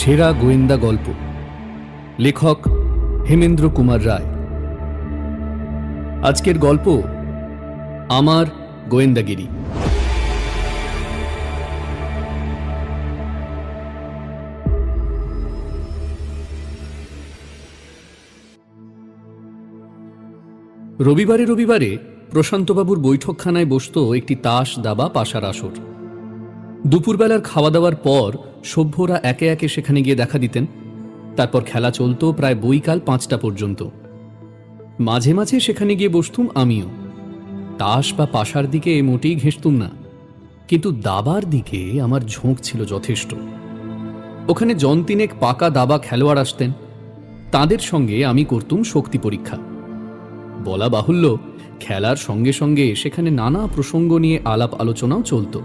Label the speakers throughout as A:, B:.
A: সেরা গোয়েন্দা গল্প। লেখক হেমেন্দ্র কুমার রায়। আজকের গল্প আমার গোয়েন্দাগিরি। রবিবারে রবিবারে প্রশান্তবাবুর বৈঠকখানায় বসত একটি তাস দাবা পাশার আসর। দুপুরবেলার খাওয়া দাওয়ার পর সভ্যরা একে একে সেখানে গিয়ে দেখা দিতেন। তারপর খেলা চলতো প্রায় বইকাল পাঁচটা পর্যন্ত। মাঝে মাঝে সেখানে গিয়ে বসতুম আমিও। তাস বা পাশার দিকে মোটেই ঘেঁষতুম না। কিন্তু দাবার দিকে আমার ঝোঁক ছিল যথেষ্ট। ওখানে জন তিনেক পাকা দাবা খেলোয়াড় আসতেন। তাদের সঙ্গে আমি করতুম শক্তি পরীক্ষা। বলা বাহুল্য, খেলার সঙ্গে সঙ্গে সেখানে নানা প্রসঙ্গ নিয়ে আলাপ আলোচনাও চলত।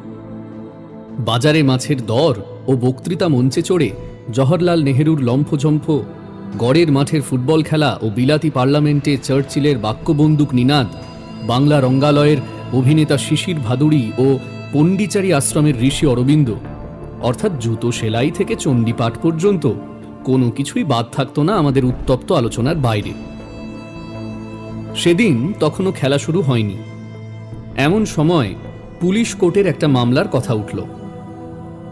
A: বাজারে মাছের দর ও বক্তৃতা মঞ্চে চড়ে জওহরলাল নেহেরুর লম্ফঝম্ফ, গড়ের মাঠের ফুটবল খেলা ও বিলাতি পার্লামেন্টে চার্চিলের বাক্যবন্দুক নিনাদ, বাংলা রঙ্গালয়ের অভিনেতা শিশির ভাদুড়ি ও পণ্ডিচারী আশ্রমের ঋষি অরবিন্দ। অর্থাৎ জুতো সেলাই থেকে চণ্ডীপাঠ পর্যন্ত। কোনো কিছুই বাদ থাকতো না আমাদের উত্তপ্ত আলোচনার বাইরে। সেদিন তখনও খেলা শুরু হয়নি। এমন সময় পুলিশ কোর্টের একটা মামলার কথা উঠল।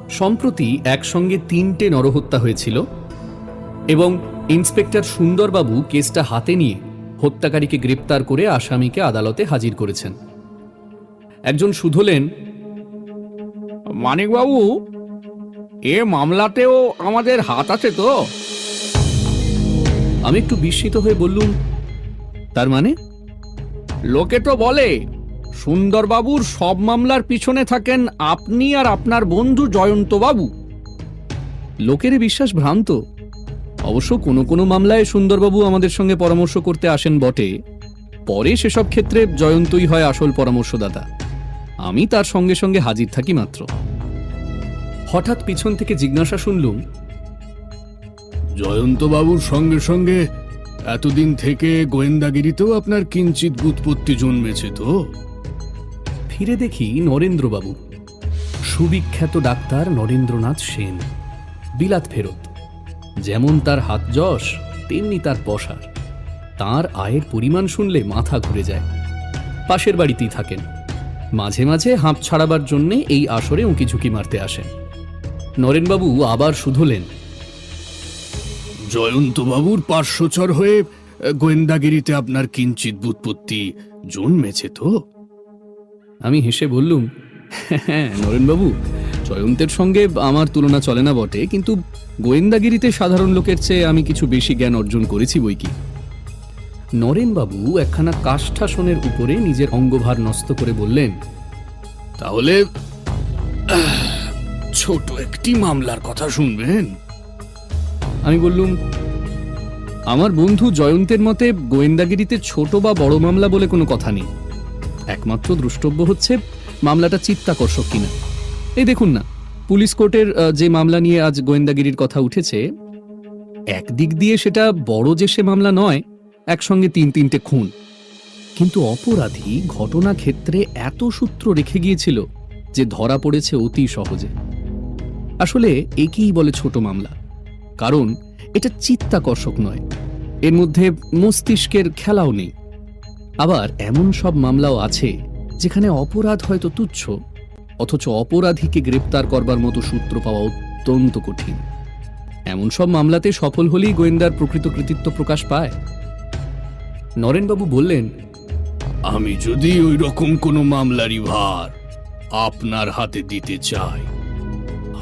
A: সম্প্রতি একসঙ্গে তিনটে নরহত্যা হয়েছিল এবং ইন্সপেক্টর সুন্দরবাবু কেসটা হাতে নিয়ে হত্যাকারীকে গ্রেপ্তার করে আসামিকে আদালতে হাজির করেছেন। একজন শুধলেন
B: মানিকবাবু এ মামলাতেও আমাদের হাত আছে তো।
A: আমি একটু বিস্মিত হয়ে বললুম তার মানে?
B: লোকে তো বলে সুন্দরবাবুর সব মামলার পিছনে থাকেন আপনি আর আপনার বন্ধু জয়ন্তবাবু।
A: লোকের বিশ্বাস ভ্রান্ত। অবশ্য কোনো কোনো মামলায় সুন্দরবাবু আমাদের সঙ্গে পরামর্শ করতে আসেন বটে। পরে সেসব ক্ষেত্রে জয়ন্তই হয় আসল পরামর্শদাতা। আমি তার সঙ্গে সঙ্গে হাজির থাকি মাত্র। হঠাৎ পিছন থেকে জিজ্ঞাসা শুনলুম,
C: জয়ন্তবাবুর সঙ্গে সঙ্গে এতদিন থেকে গোয়েন্দাগিরিতেও আপনার কিঞ্চিত বুৎপত্তি জন্মেছে তো?
A: ফিরে দেখি নরেন্দ্রবাবু। সুবিখ্যাত ডাক্তার নরেন্দ্রনাথ সেন, বিলাত ফেরত। যেমন তার হাত যশ, তেমনি তার পসার তার আয়ের পরিমাণ শুনলে মাথা ঘুরে যায়। পাশের বাড়িতেই থাকেন। মাঝে মাঝে হাঁপ ছাড়াবার জন্যে এই আসরে উঁকি ঝুঁকি মারতে আসেন। নরেনবাবু আবার শুধলেন
C: জয়ন্তবাবুর পার্শ্বচর হয়ে গোয়েন্দাগিরিতে আপনার কিঞ্চিত বুৎপত্তি জন্মেছে তো?
A: আমি হেসে বললুম হ্যাঁ নরেনবাবু, জয়ন্তের সঙ্গে আমার তুলনা চলে না বটে, কিন্তু গোয়েন্দাগিরিতে সাধারণ লোকের চেয়ে আমি কিছু বেশি জ্ঞান অর্জন করেছি বই কি? নরেনবাবু একখানা কাষ্ঠাসনের উপরে নিজের অঙ্গভার নষ্ট করে বললেন,
C: তাহলে ছোট একটি মামলার কথা শুনবেন?
A: আমি বললুম, আমার বন্ধু জয়ন্তের মতে গোয়েন্দাগিরিতে ছোট বা বড় মামলা বলে কোনো কথা নেই। একমাত্র দ্রষ্টব্য হচ্ছে মামলাটা চিত্তাকর্ষক কিনা। এই দেখুন না, পুলিশ কোর্টের যে মামলা নিয়ে আজ গোয়েন্দাগিরির কথা উঠেছে, একদিক দিয়ে সেটা বড় যে সে মামলা নয়, একসঙ্গে তিন তিনটে খুন। কিন্তু অপরাধী ঘটনা ক্ষেত্রে এত সূত্র রেখে গিয়েছিল যে ধরা পড়েছে অতি সহজে। আসলে একেই বলে ছোট মামলা, কারণ এটা চিত্তাকর্ষক নয়। এর মধ্যে মস্তিষ্কের খেলাও নেই। আবার এমন সব মামলাও আছে যেখানে অপরাধ হয়তো তুচ্ছ অথচ অপরাধীকে গ্রেপ্তার করবার মতো সূত্র পাওয়া অত্যন্ত কঠিন। এমন সব মামলাতে সফল হলেই গোয়েন্দার প্রকৃত কৃতিত্ব প্রকাশ পায়। নরেনবাবু বললেন
C: আমি যদি ওই রকম কোনো মামলারই ভার আপনার হাতে দিতে চাই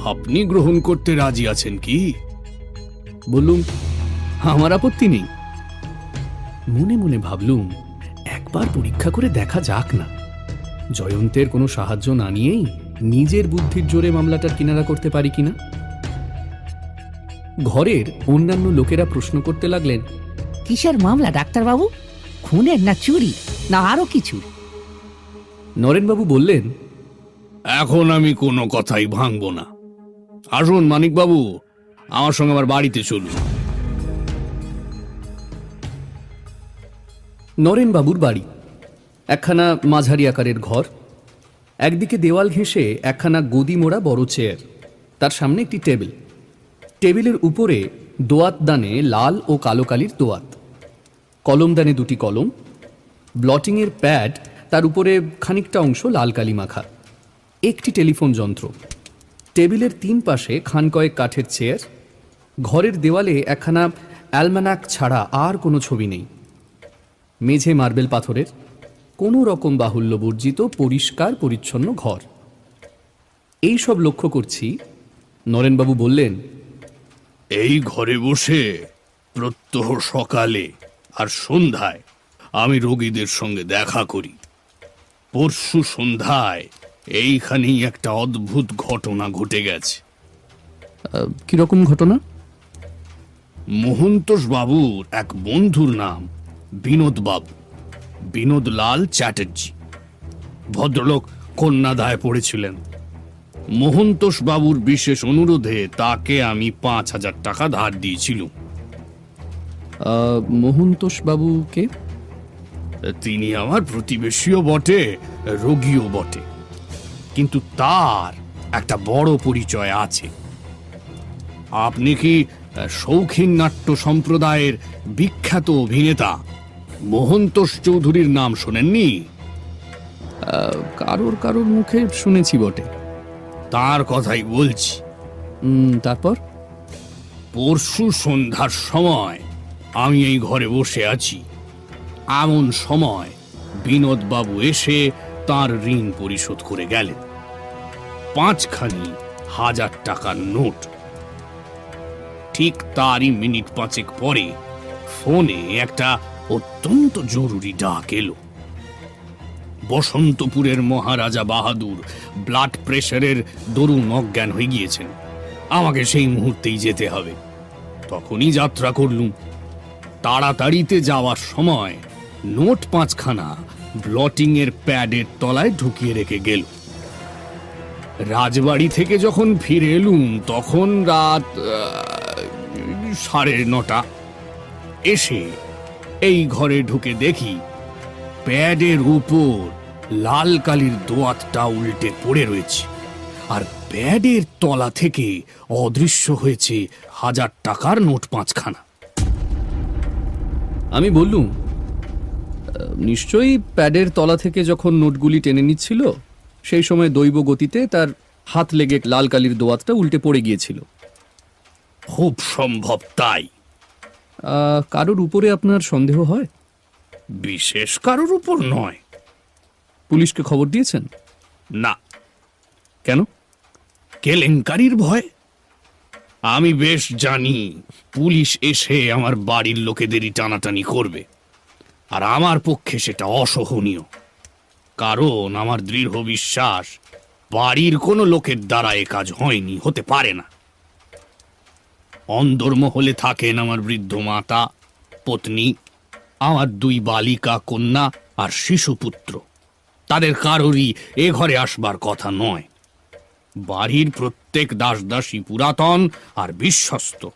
C: আপনি গ্রহণ করতে রাজি আছেন কি?
A: বললুম আমার আপত্তি নেই। মনে মনে ভাবলুম একবার পরীক্ষা করে দেখা যাক না। জয়ন্তের কোনো সাহায্য না নিয়েই নিজের বুদ্ধির জোরে মামলাটার কিনারা করতে পারি কিনা ঘরের অন্যান্য লোকেরা প্রশ্ন করতে লাগলেন
D: কিসের মামলা ডাক্তারবাবু? খুনের না চুরি না আরও কিছু?
A: নরেনবাবু বললেন
C: এখন আমি কোনো কথাই ভাঙব না। আসুন মানিকবাবু আমার সঙ্গে আমার বাড়িতে চলুন।
A: নরেনবাবুর বাড়ি। একখানা মাঝারি আকারের ঘর। একদিকে দেওয়াল ঘেঁষে একখানা গদি মোড়া বড় চেয়ার। তার সামনে একটি টেবিল। টেবিলের উপরে দোয়াত দানে লাল ও কালো কালির দোয়াত। কলম দানে দুটি কলম। ব্লটিংয়ের প্যাড, তার উপরে খানিকটা অংশ লাল কালি মাখা। একটি টেলিফোন যন্ত্র। টেবিলের তিন পাশে খান কয়েক কাঠের চেয়ার। ঘরের দেওয়ালে একখানা অ্যালমানাক ছাড়া আর কোনো ছবি নেই। মেঝে মার্বেল পাথরের কোনো রকম বাহুল্য বর্জিত পরিষ্কার পরিচ্ছন্ন ঘর। এই সব লক্ষ্য করছি নরেনবাবু বললেন
C: এই ঘরে বসে প্রত্যহ সকালে আর সন্ধ্যায় আমি রোগীদের সঙ্গে দেখা করি। পরশু সন্ধ্যায় এইখানেই একটা অদ্ভুত ঘটনা ঘটে গেছে।
A: "আহ, কীরকম ঘটনা?
C: মোহন্তোষ বাবুর এক বন্ধুর নাম বিনোদ বাবু বিনোদ লাল চ্যাটার্জি। ভদ্রলোক কন্যাদায় পড়েছিলেন। মোহন্তোষ বাবুর বিশেষ অনুরোধে তাকে আমি পাঁচ হাজার টাকা ধার দিয়েছিলুম।
A: মোহন্তোষ বাবুকে
C: তিনি আমার প্রতিবেশীও বটে রোগীও বটে। কিন্তু তার একটা বড় পরিচয় আছে। আপনি কি শৌখিন নাট্য সম্প্রদায়ের বিখ্যাত অভিনেতা? মোহন্তোষ চৌধুরীর নাম শোনেননি?
A: কারোর কারোর মুখে শুনেছি বটে।
C: তার কথাই বলছি।
A: তারপর?
C: পরশু সন্ধ্যার সময় আমি এই ঘরে বসে আছি। এমন সময় বিনোদবাবু এসে তার ঋণ পরিশোধ করে গেলেন। পাঁচখানি হাজার টাকার নোট। ঠিক তারই মিনিট পাঁচেক পরে ফোনে একটা অত্যন্ত জরুরি ডাক এলো। বসন্তপুরের মহারাজা বাহাদুর ব্লাড প্রেশারের দরুন অজ্ঞান হয়ে গিয়েছেন। আমাকে সেই মুহূর্তেই যেতে হবে। তখনই যাত্রা করলুম। তাড়াতাড়িতে যাওয়ার সময় নোট পাঁচখানা ব্লটিং এর প্যাডের তলায় ঢুকিয়ে রেখে গেল। রাজবাড়ি থেকে যখন ফিরে এলুম, তখন রাত সাড়ে নটা। এসে এই ঘরে ঢুকে দেখি প্যাডের উপর লাল কালির দোয়াতটা উল্টে পড়ে রয়েছে। আর প্যাডের তলা থেকে অদৃশ্য হয়েছে হাজার টাকার নোট পাঁচখানা।
A: আমি বললুম নিশ্চয়ই প্যাডের তলা থেকে যখন নোটগুলি টেনে নিচ্ছিল সেই সময় দৈব গতিতে তার হাত লেগে লাল কালির দোয়াতটা উল্টে পড়ে গিয়েছিল।
C: খুব সম্ভব তাই।
A: কারোর উপরে আপনার সন্দেহ হয়?
C: বিশেষ কারোর উপর নয়।
A: পুলিশকে খবর দিয়েছেন?
C: না।
A: কেন?
C: কেলেঙ্কারির ভয়? আমি বেশ জানি পুলিশ এসে আমার বাড়ির লোকেদেরই টানাটানি করবে আর আমার পক্ষে সেটা অসহনীয়। কারণ আমার দৃঢ় বিশ্বাস বাড়ির কোনো লোকের দ্বারা এ কাজ হয়নি হতে পারে না। অন্দরমহলে থাকেন আমার বৃদ্ধ মাতা, পত্নী, আমার দুই বালিকা কন্যা আর শিশুপুত্র। তাদের কারোরই এ ঘরে আসবার কথা নয়। বাড়ির প্রত্যেক দাস দাসী পুরাতন আর বিশ্বস্ত।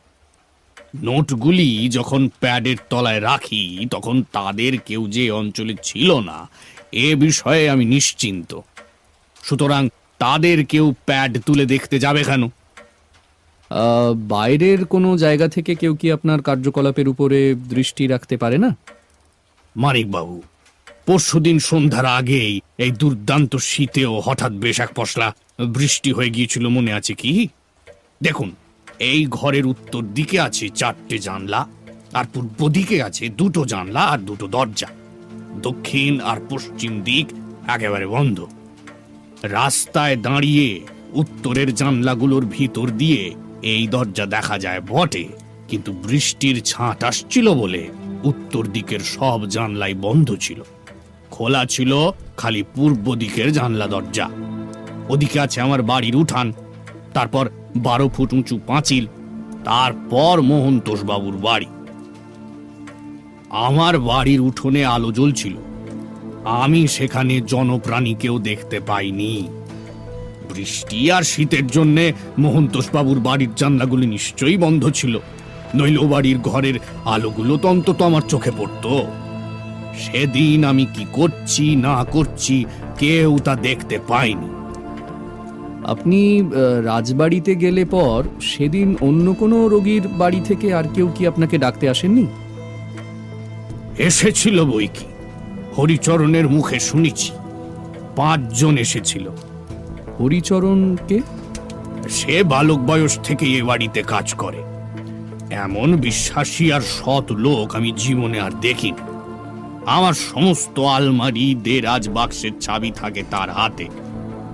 C: নোটগুলি যখন প্যাডের তলায় রাখি, তখন তাদের কেউ যে অঞ্চলে ছিল না, এ বিষয়ে আমি নিশ্চিন্ত। সুতরাং তাদের কেউ প্যাড তুলে দেখতে যাবে কেন?
A: বাইরের কোনো জায়গা থেকে কেউ কি আপনার কার্যকলাপের উপরে দৃষ্টি রাখতে পারে না?
C: মানিকবাবু পরশুদিন সন্ধ্যার আগেই এই দুর্দান্ত শীতেও হঠাৎ বেশ এক পশলা বৃষ্টি হয়ে গিয়েছিল, মনে আছে কি? দেখুন, এই ঘরের উত্তর দিকে আছে চারটে জানলা, আর পূর্ব দিকে আছে দুটো জানলা আর দুটো দরজা। দক্ষিণ আর পশ্চিম দিক একেবারে বন্ধ। রাস্তায় দাঁড়িয়ে উত্তরের জানলাগুলোর ভিতর দিয়ে এই দরজা দেখা যায় বটে, কিন্তু বৃষ্টির ছাঁট আসছিল বলে উত্তর দিকের সব জানলাই বন্ধ ছিল। খোলা ছিল খালি পূর্ব দিকের জানলা দরজা। ওদিকে আছে আমার বাড়ির উঠান, তারপর বারো ফুট উঁচু পাঁচিল, তারপর মোহন্তোষ বাবুর বাড়ি। আমার বাড়ির উঠোনে আলো জ্বলছিল। আমি সেখানে জনপ্রাণীকেও দেখতে পাইনি। বৃষ্টি আর শীতের জন্য মোহন্তোষ বাবুর বাড়ির জানলাগুলি নিশ্চয়ই বন্ধ ছিল। নইলে বাড়ির ঘরের আলোগুলো তো অন্তত আমার চোখে পড়তো। সেদিন আমি কি করছি না করছি কেউ তা দেখতে পাইনি।
A: আপনি রাজবাড়িতে গেলে পর সেদিন অন্য কোনো রোগীর বাড়ি থেকে আর কেউ কি আপনাকে ডাকতে আসেননি?
C: এসেছিল বই কি হরিচরণের মুখে শুনেছি। পাঁচজন এসেছিল।
A: হরিচরণকে
C: সে বালক বয়স থেকে এ বাড়িতে কাজ করে। এমন বিশ্বাসী আর সৎ লোক আমি জীবনে আর দেখিনি। আমার সমস্ত আলমারি দেরাজ বাক্সের চাবি থাকে তার হাতে।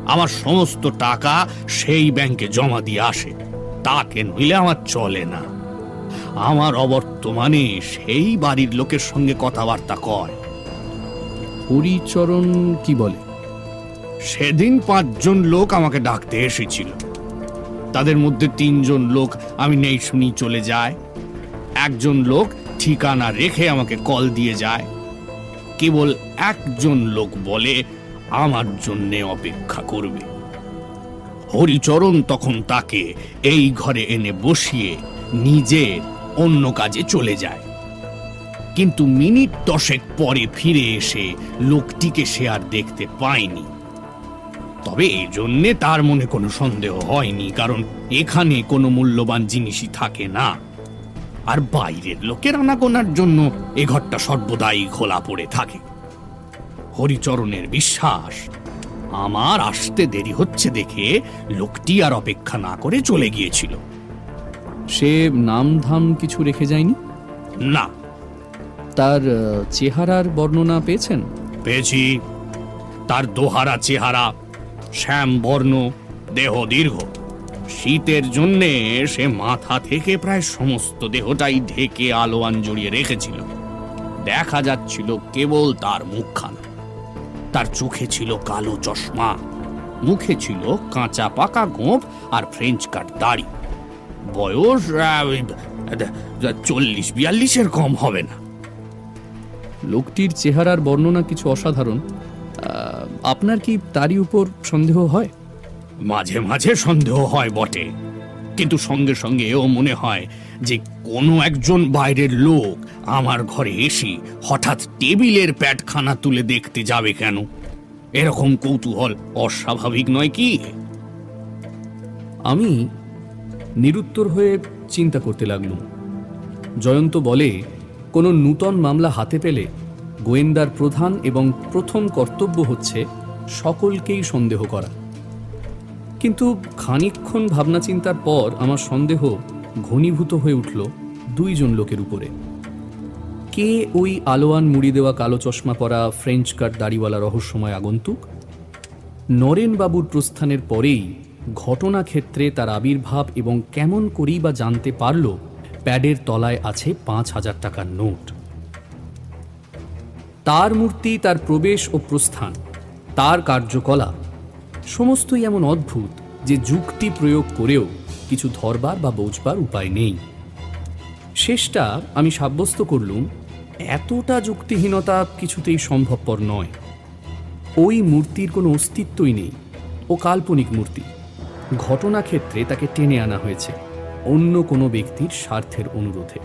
C: আমার সমস্ত টাকা সেই ব্যাংকে জমা দিয়ে আসে। তাকে নইলে আমার চলে না। আমার অবর্তমানে সেই বাড়ির লোকের সঙ্গে কথাবার্তা কয়।
A: হরিচরণ কি বলে?
C: সেদিন পাঁচজন লোক আমাকে ডাকতে এসেছিল। তাদের মধ্যে তিনজন লোক আমি নেই শুনি চলে যায়। একজন লোক ঠিকানা রেখে আমাকে কল দিয়ে যায়। কেবল একজন লোক বলে আমার জন্যে অপেক্ষা করবে। হরিচরণ তখন তাকে এই ঘরে এনে বসিয়ে নিজের অন্য কাজে চলে যায়। কিন্তু মিনিট দশেক পরে ফিরে এসে লোকটিকে সে আর দেখতে পায়নি। তবে এই জন্যে তার মনে কোনো সন্দেহ হয়নি কারণ এখানে কোনো মূল্যবান জিনিসই থাকে না। আর বাইরের লোকের আনাগোনার জন্য এ ঘরটা সর্বদাই খোলা পড়ে থাকে। হরিচরণের বিশ্বাস আমার আসতে দেরি হচ্ছে দেখে লোকটি আর অপেক্ষা না করে চলে গিয়েছিল।
A: সে নাম ধাম কিছু রেখে যায়নি?
C: না।
A: তার চেহারার বর্ণনা পেয়েছেন?
C: পেয়েছি। তার দোহারা চেহারা শ্যাম বর্ণ দেহ দীর্ঘ। শীতের জন্যে সে মাথা থেকে প্রায় সমস্ত দেহটাই ঢেকে আলোয়ান জড়িয়ে রেখেছিল। দেখা যাচ্ছিল কেবল তার মুখখানা। তার চোখে ছিল কালো চশমা, মুখে ছিল কাঁচা পাকা গোঁপ আর ফ্রেঞ্চ কাট দাড়ি। বয়স চল্লিশ, বিয়াল্লিশের কম হবে না।
A: লোকটির চেহারার বর্ণনা কিছু অসাধারণ। আপনার কি তারই উপর সন্দেহ হয়?
C: মাঝে মাঝে সন্দেহ হয় বটে। কিন্তু সঙ্গে সঙ্গে এও মনে হয় যে কোনো একজন বাইরের লোক আমার ঘরে এসে হঠাৎ টেবিলের প্যাটখানা তুলে দেখতে যাবে কেন? এরকম কৌতূহল অস্বাভাবিক নয় কি?
A: আমি নিরুত্তর হয়ে চিন্তা করতে লাগলুম। জয়ন্ত বলে কোনো নূতন মামলা হাতে পেলে গোয়েন্দার প্রধান এবং প্রথম কর্তব্য হচ্ছে সকলকেই সন্দেহ করা। কিন্তু খানিকক্ষণ ভাবনা চিন্তার পর আমার সন্দেহ ঘনীভূত হয়ে উঠল দুইজন লোকের উপরে। কে ওই আলোয়ান মুড়ি দেওয়া কালো চশমা পরা ফ্রেঞ্চ কাট দাড়িওয়ালা রহস্যময় আগন্তুক? নরেনবাবুর প্রস্থানের পরেই ঘটনাক্ষেত্রে তার আবির্ভাব এবং কেমন করেই বা জানতে পারল প্যাডের তলায় আছে পাঁচ হাজার টাকার নোট। তার মূর্তি, তার প্রবেশ ও প্রস্থান তার কার্যকলাপ। সমস্তই এমন অদ্ভুত যে যুক্তি প্রয়োগ করেও কিছু ধরবার বা বোঝবার উপায় নেই। শেষটা আমি সাব্যস্ত করলুম, এতটা যুক্তিহীনতা কিছুতেই সম্ভবপর নয়। ওই মূর্তির কোনো অস্তিত্বই নেই, ও কাল্পনিক মূর্তি। ঘটনাক্ষেত্রে তাকে টেনে আনা হয়েছে, অন্য কোনো ব্যক্তির স্বার্থের অনুরোধে।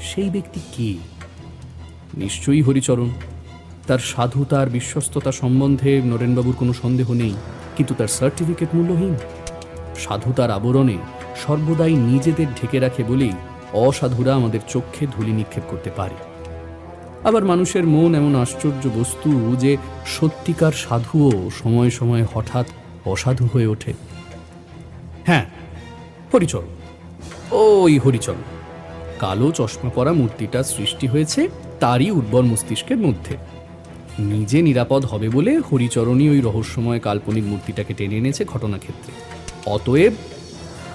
A: সেই ব্যক্তি কে? নিশ্চয়ই হরিচরণ। তার সাধুতা আর বিশ্বস্ততা সম্বন্ধে নরেনবাবুর কোনো সন্দেহ নেই, কিন্তু তার সার্টিফিকেট মূল্যহীন। সাধুতার আবরণে সর্বদাই নিজেদের ঢেকে রাখে বলেই অসাধুরা আমাদের চোখে ধুলি নিক্ষেপ করতে পারে। আবার মানুষের মন এমন আশ্চর্য বস্তু যে সত্যিকার সাধুও সময়ে সময়ে হঠাৎ অসাধু হয়ে ওঠে। হ্যাঁ হরিচল ওই হরিচল কালো চশমা পরা মূর্তিটা সৃষ্টি হয়েছে তারই উর্বর মস্তিষ্কের মধ্যে। নিজে নিরাপদ হবে বলে হরিচরণই ওই রহস্যময় কাল্পনিক মূর্তিটাকে টেনে এনেছে ঘটনাক্ষেত্রে। অতএব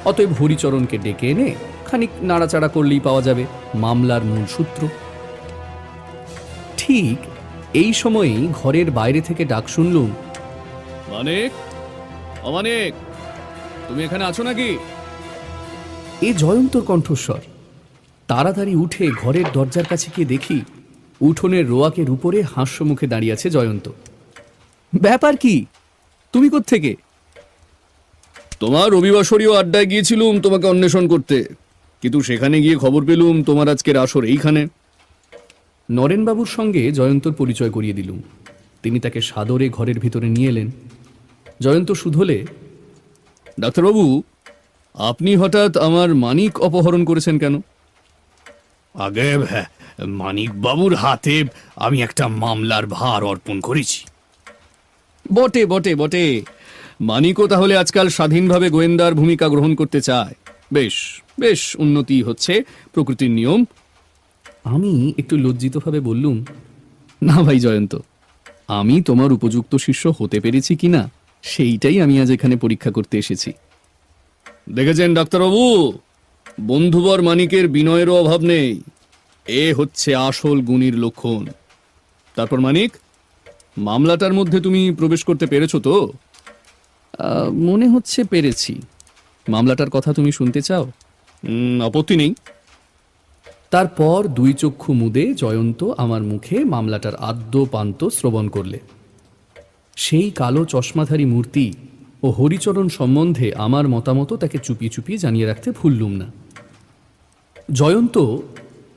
A: অতএব হরিচরণকে ডেকে এনে খানিক নাড়াচাড়া করলেই পাওয়া যাবে মামলার মূল সূত্র। ঠিক এই সময়েই ঘরের বাইরে থেকে ডাক শুনলুম,
B: মানিক অমানিক তুমি এখানে আছো নাকি?
A: এ জয়ন্তর কণ্ঠস্বর। তাড়াতাড়ি উঠে ঘরের দরজার কাছে গিয়ে দেখি উঠোনের রোয়াকের উপরে হাস্য মুখে দাঁড়িয়ে আছে জয়ন্ত। ব্যাপার কি? তুমি থেকে
B: তোমার রবিবাসরীয় আড্ডায় গিয়েছিলুম তোমাকে অন্বেষণ করতে। কিন্তু সেখানে গিয়ে খবর পেলুম তোমার আজকের আসর এইখানে।
A: নরেনবাবুর সঙ্গে জয়ন্তর পরিচয় করিয়ে দিলুম। তিনি তাকে সাদরে ঘরের ভিতরে নিয়ে এলেন। জয়ন্ত শুধলে ডাক্তারবাবু আপনি হঠাৎ আমার মানিক অপহরণ করেছেন কেন?
C: আগে মানিক বাবুর হাতে আমি একটা মামলার ভার অর্পণ করেছি।
A: বটে বটে বটে। মানিকও তাহলে আজকাল স্বাধীনভাবে গোয়েন্দার ভূমিকা গ্রহণ করতে চায়। বেশ বেশ উন্নতি হচ্ছে প্রকৃতির নিয়ম। আমি একটু লজ্জিতভাবে বললুম না ভাই জয়ন্ত আমি তোমার উপযুক্ত শিষ্য হতে পেরেছি কিনা সেইটাই আমি আজ এখানে পরীক্ষা করতে এসেছি। দেখেছেন ডাক্তারবাবু? বন্ধুবর মানিকের বিনয়েরও অভাব নেই। এ হচ্ছে আসল গুণীর লক্ষণ। তারপর মানিক মামলাটার মধ্যে তুমি প্রবেশ করতে পেরেছ তো? মনে হচ্ছে পেরেছি। মামলাটার কথা তুমি শুনতে চাও? আপত্তি নেই। তারপর দুই চক্ষু মুদে জয়ন্ত আমার মুখে মামলাটার আদ্য পান্ত শ্রবণ করলে। সেই কালো চশমাধারী মূর্তি ও হরিচরণ সম্বন্ধে আমার মতামত তাকে চুপি চুপি জানিয়ে রাখতে ভুললুম না। জয়ন্ত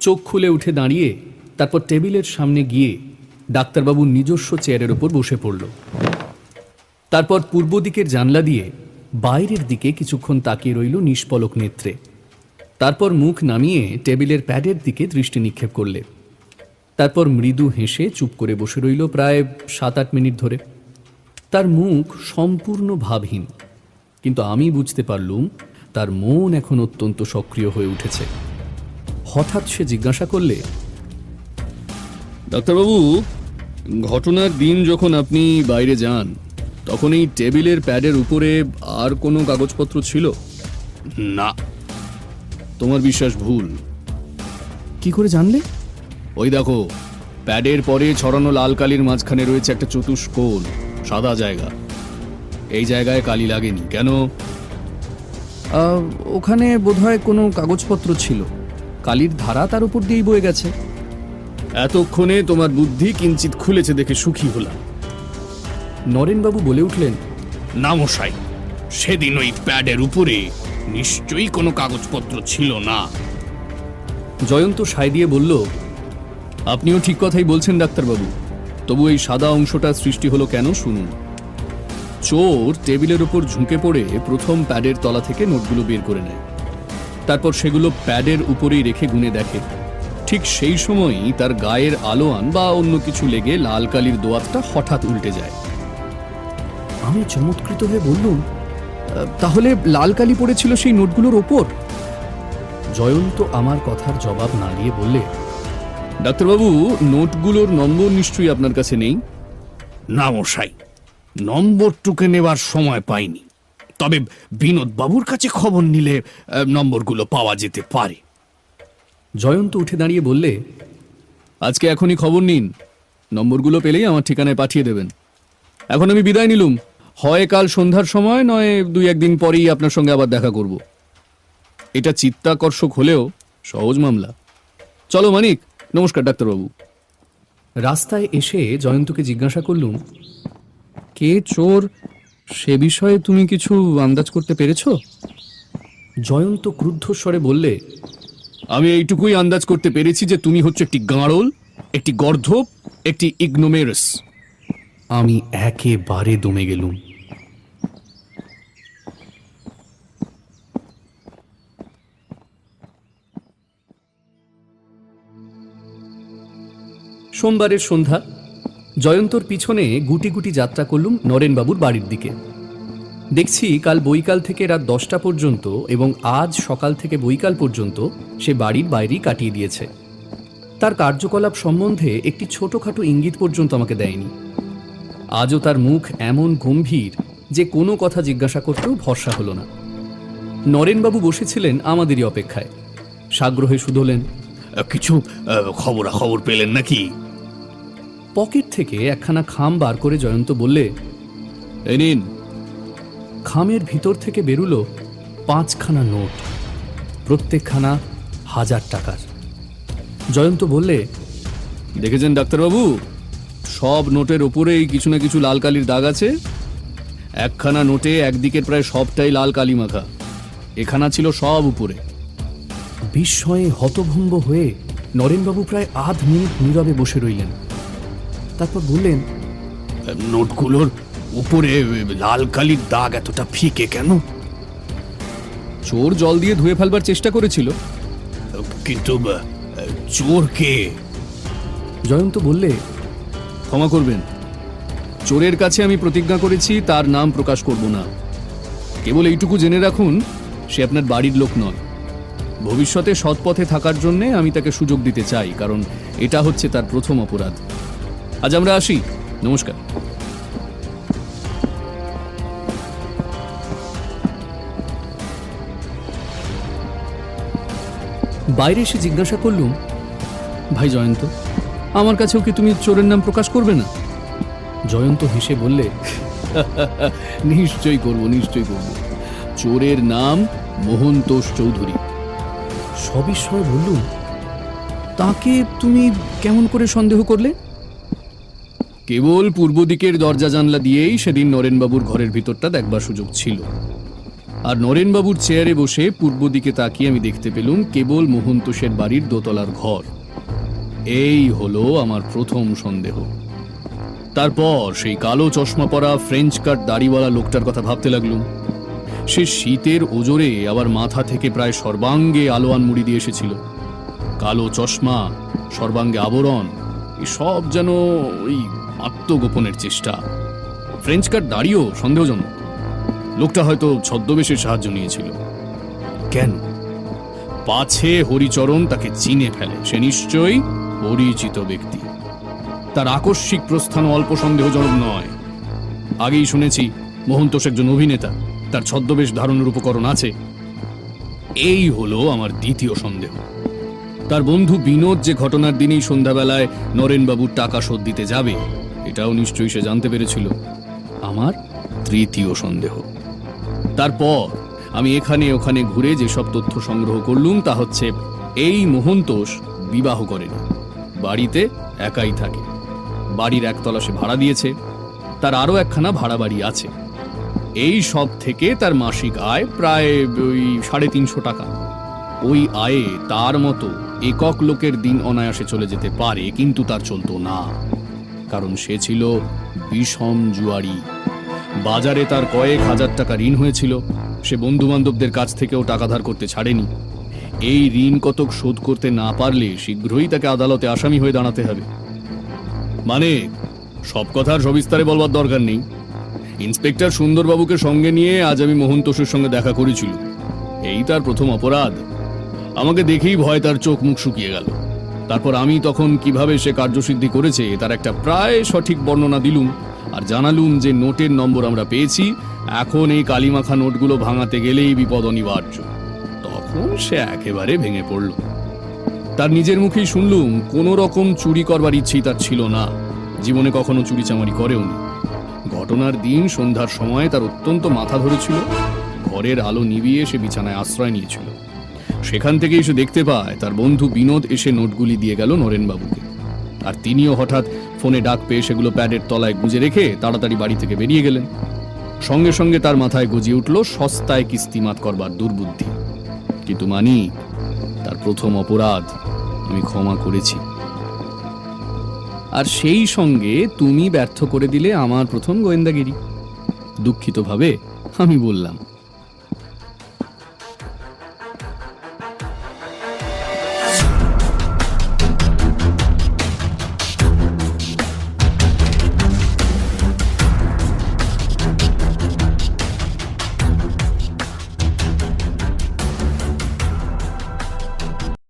A: চোখ খুলে উঠে দাঁড়িয়ে তারপর টেবিলের সামনে গিয়ে ডাক্তারবাবুর নিজস্ব চেয়ারের ওপর বসে পড়ল। তারপর পূর্ব দিকের জানলা দিয়ে বাইরের দিকে কিছুক্ষণ তাকিয়ে রইল নিষ্পলক নেত্রে। তারপর মুখ নামিয়ে টেবিলের প্যাডের দিকে দৃষ্টি নিক্ষেপ করলে। তারপর মৃদু হেসে চুপ করে বসে রইল প্রায় সাত আট মিনিট ধরে। তার মুখ সম্পূর্ণ ভাবহীন, কিন্তু আমি বুঝতে পারলুম তার মন এখন অত্যন্ত সক্রিয় হয়ে উঠেছে। হঠাৎ সে জিজ্ঞাসা করলে ডাক্তারবাবু ঘটনার দিন যখন আপনি বাইরে যান তখন এই টেবিলের প্যাডের উপরে আর কোনো কাগজপত্র ছিল?
C: না।
A: তোমার বিশ্বাস ভুল। কি করে জানলে? ওই দেখো প্যাডের পরে ছড়ানো লাল কালির মাঝখানে রয়েছে একটা চতুষ্কোণ সাদা জায়গা। এই জায়গায় কালি লাগেনি কেন? ওখানে বোধহয় কোনো কাগজপত্র ছিল। কালির ধারা তার উপর দিয়েই বয়ে গেছে। এতক্ষণে তোমার বুদ্ধি কিঞ্চিত খুলেছে দেখে সুখী হলাম। নরেনবাবু বলে উঠলেন
C: না মশাই সেদিন ওই প্যাডের উপরে নিশ্চয়ই কোনো কাগজপত্র ছিল না।
A: জয়ন্ত সায় দিয়ে বলল আপনিও ঠিক কথাই বলছেন ডাক্তারবাবু। তবু এই সাদা অংশটা সৃষ্টি হলো কেন শুনুন। চোর টেবিলের ওপর ঝুঁকে পড়ে প্রথম প্যাডের তলা থেকে নোটগুলো বের করে নেয়। তারপর সেগুলো প্যাডের উপরেই রেখে গুনে দেখে। ঠিক সেই সময়ই তার গায়ের আলোয়ান বা অন্য কিছু লেগে লাল কালির দোয়াতটা হঠাৎ উল্টে যায়। আমি চমৎকৃত হয়ে বললুম তাহলে লাল কালি পড়েছিল সেই নোটগুলোর ওপর? জয়ন্ত আমার কথার জবাব না দিয়ে বললে ডাক্তারবাবু নোটগুলোর নম্বর নিশ্চয়ই আপনার কাছে নেই?
C: না মশাই নম্বরটুকে নেবার সময় পাইনি। তবে বিনোদ বাবুর কাছে খবর নিলে নম্বরগুলো পাওয়া যেতে পারে।
A: জয়ন্ত উঠে দাঁড়িয়ে বললে আজকে এখনই খবর নিন। নম্বরগুলো পেলেই আমার ঠিকানায় পাঠিয়ে দেবেন। এখন আমি বিদায় নিলুম। হয় কাল সন্ধ্যার সময় নয় দুই একদিন পরেই আপনার সঙ্গে আবার দেখা করব। এটা চিত্তাকর্ষক হলেও সহজ মামলা। চলো মানিক নমস্কার ডাক্তারবাবু। রাস্তায় এসে জয়ন্তকে জিজ্ঞাসা করলুম কে চোর সে বিষয়ে তুমি কিছু আন্দাজ করতে পেরেছ? জয়ন্ত ক্রুদ্ধ স্বরে বললে আমি এইটুকুই আন্দাজ করতে পেরেছি যে তুমি হচ্ছে একটি গাঁড়ল একটি গর্ধপ একটি ইগনোমেরাস। আমি একেবারে দমে গেলুম। সোমবারের সন্ধ্যা জয়ন্তর পিছনে গুটি গুটি যাত্রা করলুম নরেনবাবুর বাড়ির দিকে। দেখছি কাল বৈকাল থেকে রাত দশটা পর্যন্ত এবং আজ সকাল থেকে বৈকাল পর্যন্ত সে বাড়ির বাইরেই কাটিয়ে দিয়েছে। তার কার্যকলাপ সম্বন্ধে একটি ছোটখাটো ইঙ্গিত পর্যন্ত আমাকে দেয়নি। আজও তার মুখ এমন গম্ভীর যে কোনো কথা জিজ্ঞাসা করতেও ভরসা হলো না। নরেনবাবু বসেছিলেন আমাদেরই অপেক্ষায়। সাগ্রহে শুধলেন
C: কিছু খবরা খবর পেলেন নাকি?
A: পকেট থেকে একখানা খাম বার করে জয়ন্ত বললে এই নিন। খামের ভিতর থেকে বেরুলো পাঁচখানা নোট প্রত্যেকখানা হাজার টাকার। জয়ন্ত বললে দেখেছেন ডাক্তারবাবু? সব নোটের ওপরেই কিছু না কিছু লাল কালির দাগ আছে। একখানা নোটে একদিকের প্রায় সবটাই লাল কালি মাখা। এখানা ছিল সব উপরে। বিস্ময়ে হতভম্ব হয়ে নরেনবাবু প্রায় আধ মিনিট নীরবে বসে রইলেন। তারপর বললেন
C: নোটগুলোর উপরে লাল কালির দাগ এতটা ফিকে কেন?
A: চোর জল দিয়ে ধুয়ে ফেলবার চেষ্টা করেছিল।
C: কিন্তু চোর কে?
A: জয়ন্ত বললে ক্ষমা করবেন। চোরের কাছে আমি প্রতিজ্ঞা করেছি তার নাম প্রকাশ করব না। কেবল এইটুকু জেনে রাখুন সে আপনার বাড়ির লোক নয়। ভবিষ্যতে সৎপথে থাকার জন্য আমি তাকে সুযোগ দিতে চাই কারণ এটা হচ্ছে তার প্রথম অপরাধ। আজ আমরা আসি। নমস্কার। বাইরে এসে জিজ্ঞাসা করলুম, ভাই জয়ন্ত, আমার কাছেও কি তুমি চোরের নাম প্রকাশ করবে না? জয়ন্ত হেসে বললে নিশ্চয়ই করব নিশ্চয়ই করব। চোরের নাম মোহনতোষ চৌধুরী। সবিস্ময় বললুম, তাকে তুমি কেমন করে সন্দেহ করলে? কেবল পূর্ব দিকের দরজা জানলা দিয়েই সেদিন নরেনবাবুর ঘরের ভিতরটা দেখবার সুযোগ ছিল। আর নরেনবাবুর চেয়ারে বসে পূর্ব দিকে তাকিয়ে আমি দেখতে পেলুম কেবল মোহন্তোষের বাড়ির দোতলার ঘর। এই হলো আমার প্রথম সন্দেহ। তারপর সেই কালো চশমা পরা ফ্রেঞ্চ কাট দাড়িওয়ালা লোকটার কথা ভাবতে লাগলুম। সে শীতের ওজোরে আবার মাথা থেকে প্রায় সর্বাঙ্গে আলোয়ান মুড়ি দিয়ে এসেছিল। কালো চশমা, সর্বাঙ্গে আবরণ সব যেন ওই আত্মগোপনের চেষ্টা। ফ্রেঞ্চ কাট দাড়িও সন্দেহজনক। লোকটা হয়তো ছদ্মবেশের সাহায্য নিয়েছিল। কেন? পাছে হরিচরণ তাকে চিনে ফেলে। সে নিশ্চয়ই পরিচিত ব্যক্তি। তার আকস্মিক প্রস্থান অল্প সন্দেহজনক নয়। আগেই শুনেছি মোহন্তোষ একজন অভিনেতা। তার ছদ্মবেশ ধারণের উপকরণ আছে। এই হলো আমার দ্বিতীয় সন্দেহ। তার বন্ধু বিনোদ যে ঘটনার দিনেই সন্ধ্যাবেলায় নরেনবাবুর টাকা শোধ দিতে যাবে এটাও নিশ্চয়ই সে জানতে পেরেছিল। আমার তৃতীয় সন্দেহ। তারপর আমি এখানে ওখানে ঘুরে যেসব তথ্য সংগ্রহ করলুম, তা হচ্ছে এই মোহন্তোষ বিবাহ করেনি বাড়িতে একাই থাকে। বাড়ির একতলা সে ভাড়া দিয়েছে। তার আরও একখানা ভাড়া বাড়ি আছে। এই সব থেকে তার মাসিক আয় প্রায় ওই সাড়ে তিনশো টাকা। ওই আয়ে তার মতো একক লোকের দিন অনায়াসে চলে যেতে পারে, কিন্তু তার চলতো না। কারণ সে ছিল বিষম জুয়ারি। বাজারে তার কয়েক হাজার টাকা ঋণ হয়েছিল। সে বন্ধু বান্ধবদের কাছ থেকেও টাকা ধার করতে ছাড়েনি। এই ঋণ কতক শোধ করতে না পারলে শীঘ্রই তাকে আদালতে আসামি হয়ে দাঁড়াতে হবে। মানে সব কথার সবিস্তারে বলবার দরকার নেই। ইন্সপেক্টর সুন্দরবাবুকে সঙ্গে নিয়ে আজ আমি মোহন্তোষের সঙ্গে দেখা করেছিল এই তার প্রথম অপরাধ। আমাকে দেখেই ভয় তার চোখ মুখ শুকিয়ে গেল। তারপর আমি তখন কীভাবে সে কার্যসিদ্ধি করেছে, তার একটা প্রায় সঠিক বর্ণনা দিলুম আর জানালুম যে নোটের নম্বর আমরা পেয়েছি, এখন এই কালিমাখা নোটগুলো ভাঙাতে গেলেই বিপদ অনিবার্য। তখন সে একেবারে ভেঙে পড়ল। তার নিজের মুখেই শুনলুম, কোনো রকম চুরি করবার ইচ্ছেই তার ছিল না। জীবনে কখনো চুরি চামারি করেও করেওনি ঘটনার দিন সন্ধ্যার সময় তার অত্যন্ত মাথা ধরেছিল। ঘরের আলো নিভিয়ে সে বিছানায় আশ্রয় নিয়েছিল। সেখান থেকেই সে দেখতে পায় তার বন্ধু বিনোদ এসে নোটগুলি দিয়ে গেল নরেনবাবুকে। আর তিনিও হঠাৎ ফোনে ডাক পেয়ে সেগুলো প্যাডের তলায় গুঁজে রেখে তাড়াতাড়ি বাড়ি থেকে বেরিয়ে গেলেন। সঙ্গে সঙ্গে তার মাথায় গজিয়ে উঠল, সস্তায় কিস্তিমাত করবার দুর্বুদ্ধি। কিন্তু মানি, তার প্রথম অপরাধ আমি ক্ষমা করেছি। আর সেই সঙ্গে তুমি ব্যর্থ করে দিলে আমার প্রথম গোয়েন্দাগিরি। দুঃখিতভাবে আমি বললাম